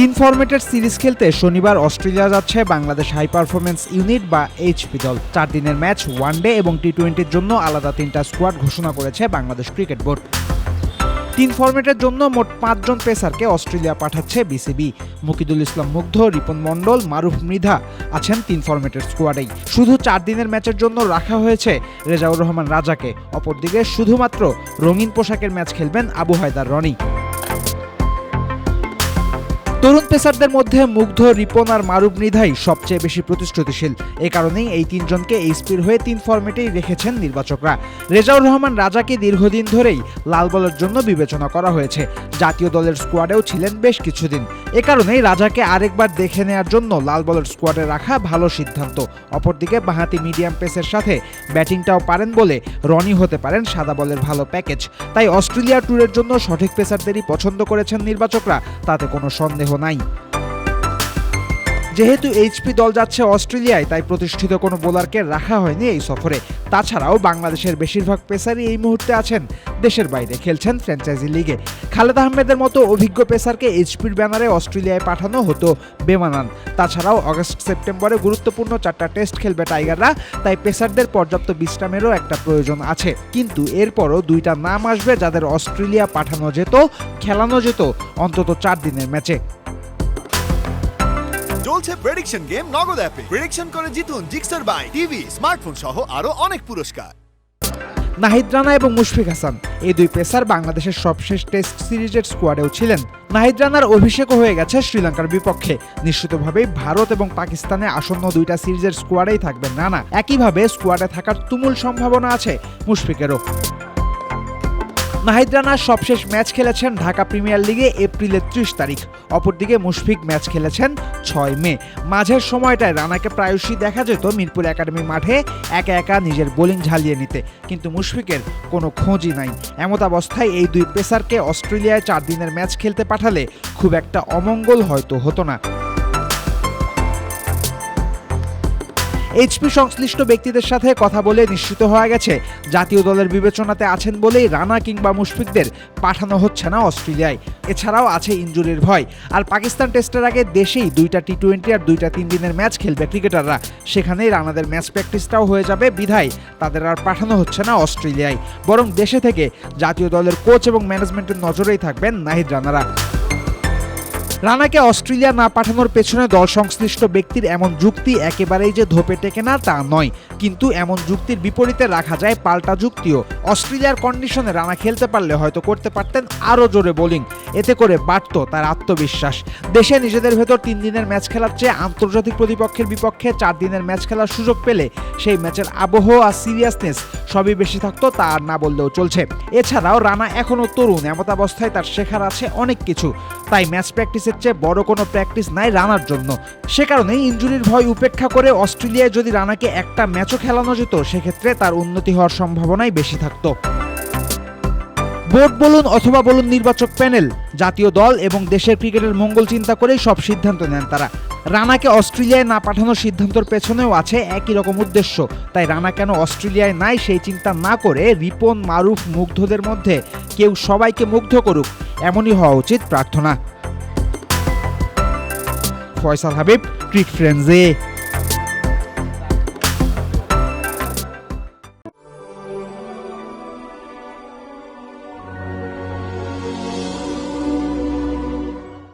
তিন ফরম্যাটের সিরিজ খেলতে শনিবার অস্ট্রেলিয়া যাচ্ছে বাংলাদেশ হাই পারফরমেন্স ইউনিট বা এইচপি দল। চার দিনের ম্যাচ ওয়ানডে এবং টি টোয়েন্টির জন্য আলাদা তিনটা স্কোয়াড ঘোষণা করেছে বাংলাদেশ ক্রিকেট বোর্ড। তিন ফরম্যাটের জন্য মোট পাঁচজন পেসারকে অস্ট্রেলিয়া পাঠাচ্ছে বিসিবি মুকিদুল ইসলাম মুগ্ধ, রিপন মণ্ডল, মারুফ মৃধা আছেন তিন ফরম্যাটের স্কোয়াডেই শুধু চার দিনের ম্যাচের জন্য রাখা হয়েছে রেজাউর রহমান রাজাকে। অপরদিকে শুধুমাত্র রঙিন পোশাকের ম্যাচ খেলবেন আবু হায়দার রনি। তরুণ পেসারদের মধ্যে মুগ্ধ রিপন আর মারুব নিধাই সবচেয়ে বেশি প্রতিশ্রুতিশীল। এ কারণেই এই তিনজনকে এই স্পির হয়ে তিন ফর্মেটেই রেখেছেন নির্বাচকরা। রেজাউর রহমান রাজাকে দীর্ঘদিন ধরেই লাল বলের জন্য বিবেচনা করা হয়েছে। জাতীয় দলের স্কোয়াডেও ছিলেন বেশ কিছুদিন। এ কারণেই রাজাকে আরেকবার দেখে নেয়ার জন্য লাল বলের স্কোয়াডে রাখা ভালো সিদ্ধান্ত। অপরদিকে বাহাতি মিডিয়াম পেসের সাথে ব্যাটিংটাও পারেন বলে রনি হতে পারেন সাদা বলের ভালো প্যাকেজ তাই অস্ট্রেলিয়া ট্যুরের জন্য সঠিক পেসারদেরই পছন্দ করেছেন নির্বাচকরা, তাতে কোনো সন্দেহ নাই। যেহেতু এইচপি দল যাচ্ছে অস্ট্রেলিয়ায়, তাই প্রতিষ্ঠিত কোনো বোলারকে রাখা হয়নি এই সফরে। তাছাড়াও বাংলাদেশের বেশিরভাগ পেসারই এই মুহূর্তে আছেন। দেশের বাইরে খেলছেন ফ্র্যাঞ্চাইজি লিগে। খালেদ আহমেদের মতো অভিজ্ঞ পেসারকে এইচপির ব্যানারে অস্ট্রেলিয়ায় পাঠানো হতো বেমানান। তাছাড়াও অগস্ট সেপ্টেম্বরে গুরুত্বপূর্ণ চারটা টেস্ট খেলবে টাইগাররা, তাই পেসারদের পর্যাপ্ত বিশ্রামেরও একটা প্রয়োজন আছে। কিন্তু এরপরও দুইটা নাম আসবে যাদের অস্ট্রেলিয়া পাঠানো যেত, খেলানো যেত অন্তত চার দিনের ম্যাচে। চলছে প্রেডিকশন গেম নগদ অ্যাপে প্রেডিকশন করে জিতুন জিক্সার বাই টিভি স্মার্টফোন সহ আরও অনেক পুরস্কার। নাহিদ রানা এবং মুশফিক হাসান এই দুই পেসার বাংলাদেশের সবশেষ টেস্ট সিরিজের স্কোয়াডেও ছিলেন। নাহিদ রানার অভিষেকও হয়ে গেছে শ্রীলঙ্কার বিপক্ষে। নিশ্চিতভাবেই ভারত এবং পাকিস্তানে আসন্ন দুইটা সিরিজের স্কোয়াডেই থাকবেন রানা। একইভাবে স্কোয়াডে থাকার তুমুল সম্ভাবনা আছে মুশফিকেরও। নাহিদ রানা সবশেষ ম্যাচ খেলেছেন ঢাকা প্রিমিয়ার লিগে এপ্রিলের ত্রিশ তারিখ। অপরদিকে মুশফিক ম্যাচ খেলেছেন ছয় মে। মাঝের সময়টায় রানাকে প্রায়শই দেখা যেত মিরপুর একাডেমি মাঠে একা একা নিজের বোলিং ঝালিয়ে নিতে। কিন্তু মুশফিকের কোনো খোঁজই নাই। এমতাবস্থায় এই দুই পেসারকে অস্ট্রেলিয়ায় চার দিনের ম্যাচ খেলতে পাঠালে খুব একটা অমঙ্গল হয়তো হতো না। এইচপি সংশ্লিষ্ট ব্যক্তিদের সাথে কথা বলে নিশ্চিত হয়ে গেছে। জাতীয় দলের বিবেচনাতে আছেন বলেই রানা কিংবা মুশফিকদের পাঠানো হচ্ছে না অস্ট্রেলিয়ায়। এছাড়াও আছে ইনজুরির ভয়। আর পাকিস্তান টেস্টের আগে দেশেই দুইটা টি টোয়েন্টি আর দুইটা তিন দিনের ম্যাচ খেলবে ক্রিকেটাররা। সেখানেই রানাদের ম্যাচ প্র্যাকটিসটাও হয়ে যাবে। বিধায় তাদের আর পাঠানো হচ্ছে না অস্ট্রেলিয়ায়। বরং দেশে থেকে জাতীয় দলের কোচ এবং ম্যানেজমেন্টের নজরেই থাকবেন নাহিদ রানারা। রানাকে অস্ট্রেলিয়া না পাঠানোর পেছনে দল সংশ্লিষ্ট ব্যক্তির এমন যুক্তি একেবারেই যে ধোপে টেকে না, তা নয়। কিন্তু এমন যুক্তির বিপরীতে রাখা যায় পাল্টা যুক্তিও। অস্ট্রেলিয়ার কন্ডিশনে রানা খেলতে পারলে হয়তো করতে পারতেন আরও জোরে বোলিং। এতে করে বাড়ত তার আত্মবিশ্বাস। দেশে নিজেদের ভেতর তিন দিনের ম্যাচ খেলার চেয়ে আন্তর্জাতিক প্রতিপক্ষের বিপক্ষে চার দিনের ম্যাচ খেলার সুযোগ পেলে সেই ম্যাচের আবহ আর সিরিয়াসনেস সবই বেশি থাকতো তা আর না বললেও চলছে। এছাড়াও রানা এখনও তরুণ এমতাবস্থায় তার শেখার আছে অনেক কিছু। তাই ম্যাচ প্র্যাকটিসের চেয়ে বড় কোনো প্র্যাকটিস নাই রানার জন্য। সে কারণেই ইঞ্জুরির ভয় উপেক্ষা করে অস্ট্রেলিয়ায় যদি রানাকে একটা ম্যাচও খেলানো যেত, সেক্ষেত্রে তার উন্নতি হওয়ার সম্ভাবনাই বেশি থাকতো। বোর্ড বলুন অথবা বলুন নির্বাচক প্যানেল, জাতীয় দল এবং দেশের ক্রিকেটের মঙ্গল চিন্তা করেই সব সিদ্ধান্ত নেন তারা। রানাকে অস্ট্রেলিয়ায় না পাঠানোর সিদ্ধান্তর পেছনেও আছে একই রকম উদ্দেশ্য, তাই রানা কেন অস্ট্রেলিয়ায় নাই সেই চিন্তা না করে রিপন, মারুফ, মুগ্ধদের মধ্যে কেউ সবাইকে মুগ্ধ করুক, এমনই হওয়া উচিত প্রার্থনা। ফয়সাল হাবিব, ক্রিক ফ্রেন্ডসে।